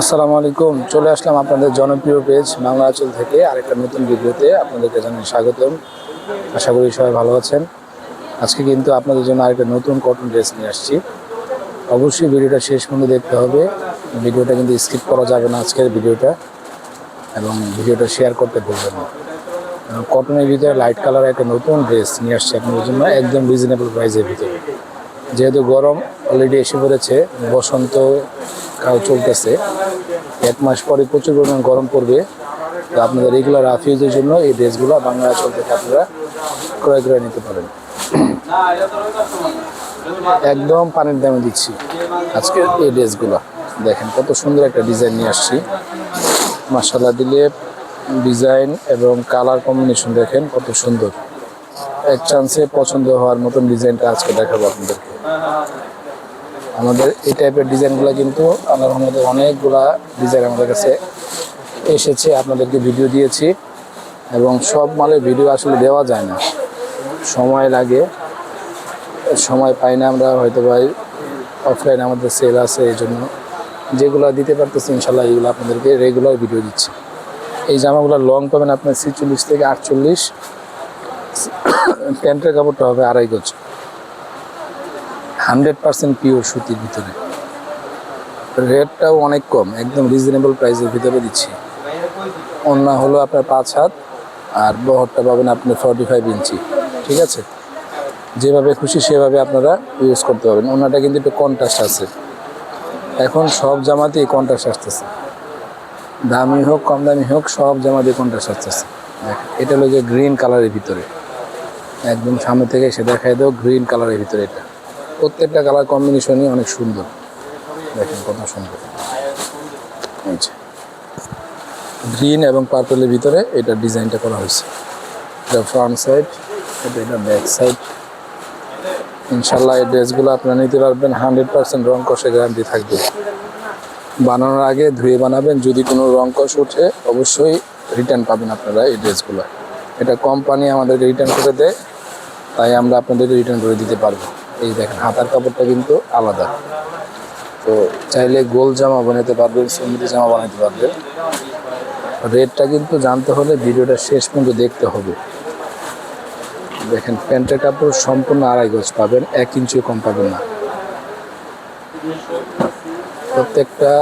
আসসালামু আলাইকুম। চলে আসলাম আপনাদের জনপ্রিয় পেজ বাংলা আঁচল থেকে আরেকটা নতুন ভিডিওতে। আপনাদেরকে জানাই স্বাগতম। আশা করি সবাই ভালো আছেন। আজকে কিন্তু আপনাদের জন্য আরেকটা নতুন কটন ড্রেস নিয়ে আসছি। অবশ্যই ভিডিওটা শেষ পর্যন্ত দেখতে হবে। ভিডিওটা কিন্তু স্কিপ করা যাবে না আজকের ভিডিওটা। এবং ভিডিওটা শেয়ার করতে ভুলবেন না। কটনের ভিতরে লাইট কালার একটা নতুন ড্রেস নিয়ে আসছে আপনাদের জন্য, একদম রিজনেবল প্রাইসের ভিতরে। যেহেতু গরম অলরেডি এসে পড়েছে, বসন্ত কাল চলতেছে, এক মাস পরে প্রচুর পরিমাণ গরম পড়বে। তো আপনাদের রেগুলার আফিউজের জন্য এই ড্রেসগুলো বাংলা আঁচল থেকে আপনারা ক্রয় করে নিতে পারেন। একদম পানির দামে দিচ্ছি আজকে এই ড্রেসগুলো। দেখেন কত সুন্দর একটা ডিজাইন নিয়ে আসছি। মাসালা দিলে ডিজাইন এবং কালার কম্বিনেশন দেখেন কত সুন্দর। এক চান্সে পছন্দ হওয়ার মতন ডিজাইনটা আজকে দেখাবো আপনাদেরকে। আমাদের এই টাইপের ডিজাইনগুলো কিন্তু আমার আমাদের অনেকগুলা ডিজাইন আমাদের কাছে এসেছে, আপনাদেরকে ভিডিও দিয়েছি এবং সব মালের ভিডিও আসলে দেওয়া যায় না। সময় লাগে, সময় পাই না আমরা, হয়তো ভাই অফলাইনে আমাদের সেল আছে, এই জন্য যেগুলো দিতে পারতেছি ইনশাল্লাহ এগুলো আপনাদেরকে রেগুলার ভিডিও দিচ্ছি। এই জামাগুলো লং পাবেন আপনার ছিচল্লিশ থেকে আটচল্লিশ প্যান্টের কাপড়টা হবে আড়াই গজ। হান্ড্রেড পার্সেন্ট পিওর সুতির ভিতরে। রেটটাও অনেক কম, একদম রিজনেবল প্রাইসের ভিতরে দিচ্ছি। অন্য হলো আপনার পাঁচ হাত, আর বহরটা পাবেন আপনি ফর্টি ফাইভ ইঞ্চি। ঠিক আছে? যেভাবে খুশি সেভাবে আপনারা ইউজ করতে পারবেন। ওনাটা কিন্তু একটু কন্ট্রাস্ট আছে। এখন সব জামাতেই কন্ট্রাস্ট আসতেছে। দামি হোক, কম দামি হোক, সব জামাতেই কন্ট্রাস্ট আসতেছে। এটা হলো যে গ্রিন কালারের ভিতরে। একদম সামনে থেকে এসে দেখাই দাও গ্রিন কালারের ভিতরে এটা। প্রত্যেকটা কালার কম্বিনেশনই অনেক সুন্দর। দেখেন কত সুন্দর। গ্রিন এবং পার্পলের ভিতরে এটা ডিজাইনটা করা হয়েছে। এটা ফ্রন্ট সাইড এটা এটা ব্যাক সাইড ইনশাল্লাহ এই ড্রেসগুলো আপনারা নিতে পারবেন হান্ড্রেড পার্সেন্ট রং কষে গ্যারান্টি থাকবে। বানানোর আগে ধুয়ে বানাবেন, যদি কোনো রং কষ উঠে অবশ্যই রিটার্ন পাবেন আপনারা এই ড্রেসগুলো। এটা কোম্পানি আমাদেরকে রিটার্ন করে দেয়। তাই আমরা আপনাদেরকে রিটার্ন করে দিতে পারব। এই দেখেন, হাতার কাপড়টা কিন্তু আলাদা। তো চাইলে গোল জামা বানাতে পারবেন সুন্দরী জামা বানাতে পারবেন। রেটটা কিন্তু জানতে হলে ভিডিওটা শেষ পর্যন্ত দেখতে হবে। দেখেন, প্যান্টের কাপড় সম্পূর্ণ আড়াই গজ পাবেন, এক ইঞ্চিও কম পাবেন না। প্রত্যেকটা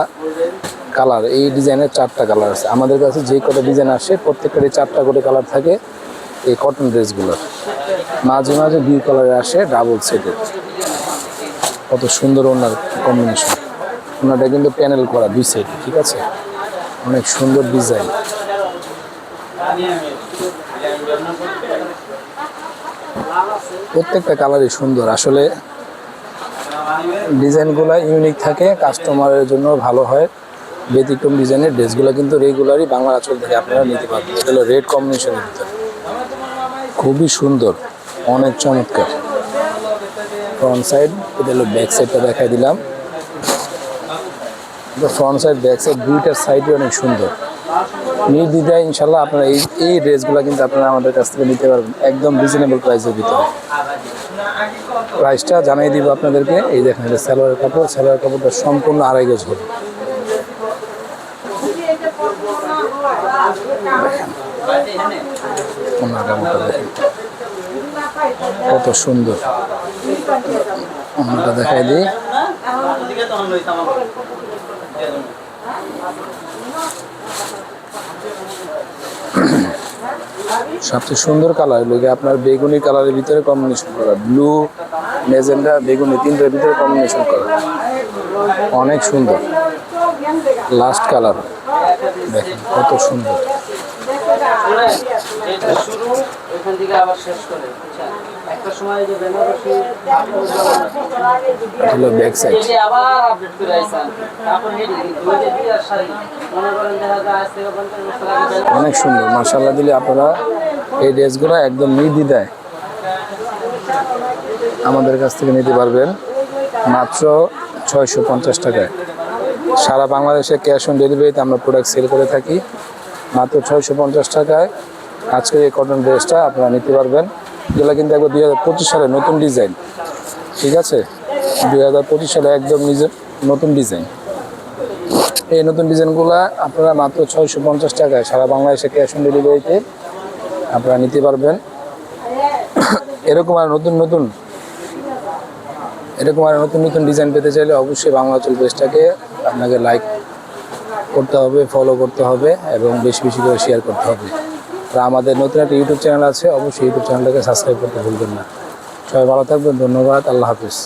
কালার, এই ডিজাইনের চারটা কালার আছে। আমাদের কাছে যে কটা ডিজাইন আসে, প্রত্যেকটারই চারটা করে কালার থাকে। এই কটন ড্রেসগুলোর মাঝে মাঝে দুই কালারে আসে ডাবল সেটের কত সুন্দর ওনার কম্বিনেশন ওনাটা কিন্তু প্যানেল করা দুই সাইড ঠিক আছে? অনেক সুন্দর ডিজাইন প্রত্যেকটা কালারই সুন্দর। আসলে ডিজাইনগুলো ইউনিক থাকে কাস্টমারের জন্য ভালো হয়। ব্যতিক্রম ডিজাইনের ড্রেসগুলো কিন্তু রেগুলারই বাংলা আঁচল থেকে আপনারা নিতে পারবেন। এটা হলো রেড কম্বিনেশনের ভিতরে। খুবই সুন্দর, অনেক চমৎকার। ফ্রন্ট সাইড এটা হলো ব্যাক সাইডটা দেখাই দিলাম। ফ্রন্ট সাইড ব্যাক সাইড দুইটার সাইডই অনেক সুন্দর। নির্দ্বিধায় ইনশাল্লাহ আপনারা এই এই ড্রেসগুলো কিন্তু আপনারা আমাদের কাছ থেকে নিতে পারবেন, একদম রিজনেবল প্রাইসের ভিতরে। প্রাইসটা জানাই দিব আপনাদেরকে, এই দেখেন এটা স্যালোয়ার কাপড় স্যালোয়ার কাপড়টা সম্পূর্ণ আড়াই গজ হবে। কত সুন্দর। ওনাটা দেখাই দিই। সবচেয়ে সুন্দর কালার হলো আপনার বেগুনি কালারের ভিতরে কম্বিনেশন করা। ব্লু মেজেন্ডা বেগুনি, তিনটার ভিতরে কম্বিনেশন করা। অনেক সুন্দর। লাস্ট কালার দেখেন, কত সুন্দর। দিয়ে অনেক সুন্দর। মার্শাল্লাহ দিলে আপনারা এই ড্রেসগুলো একদম নির্দ্বিধায় আমাদের কাছ থেকে নিতে পারবেন মাত্র ছয়শো পঞ্চাশ টাকায়। সারা বাংলাদেশে ক্যাশ অন ডেলিভারিতে আমরা প্রোডাক্ট সেল করে থাকি। মাত্র ছয়শো পঞ্চাশ টাকায়। আজকের এই কটন ড্রেসটা আপনারা নিতে পারবেন। যেগুলো কিন্তু একবার দুই হাজার পঁচিশ সালের নতুন ডিজাইন ঠিক আছে? দুই হাজার পঁচিশ সালে একদম নিজের নতুন ডিজাইন এই নতুন ডিজাইনগুলো আপনারা মাত্র ছয়শো পঞ্চাশ টাকায় সারা বাংলাদেশে ক্যাশ অন ডেলিভারিতে আপনারা নিতে পারবেন। এরকম আর নতুন নতুন এরকম আর নতুন নতুন ডিজাইন পেতে চাইলে অবশ্যই বাংলা চুল পেজটাকে আপনাকে লাইক করতে হবে ফলো করতে হবে এবং বেশি বেশি করে শেয়ার করতে হবে। আর আমাদের নতুন একটা ইউটিউব চ্যানেল আছে, অবশ্যই ইউটিউব চ্যানেলটাকে সাবস্ক্রাইব করতে ভুলবেন না। সবাই ভালো থাকবেন, ধন্যবাদ, আল্লাহ হাফিজ।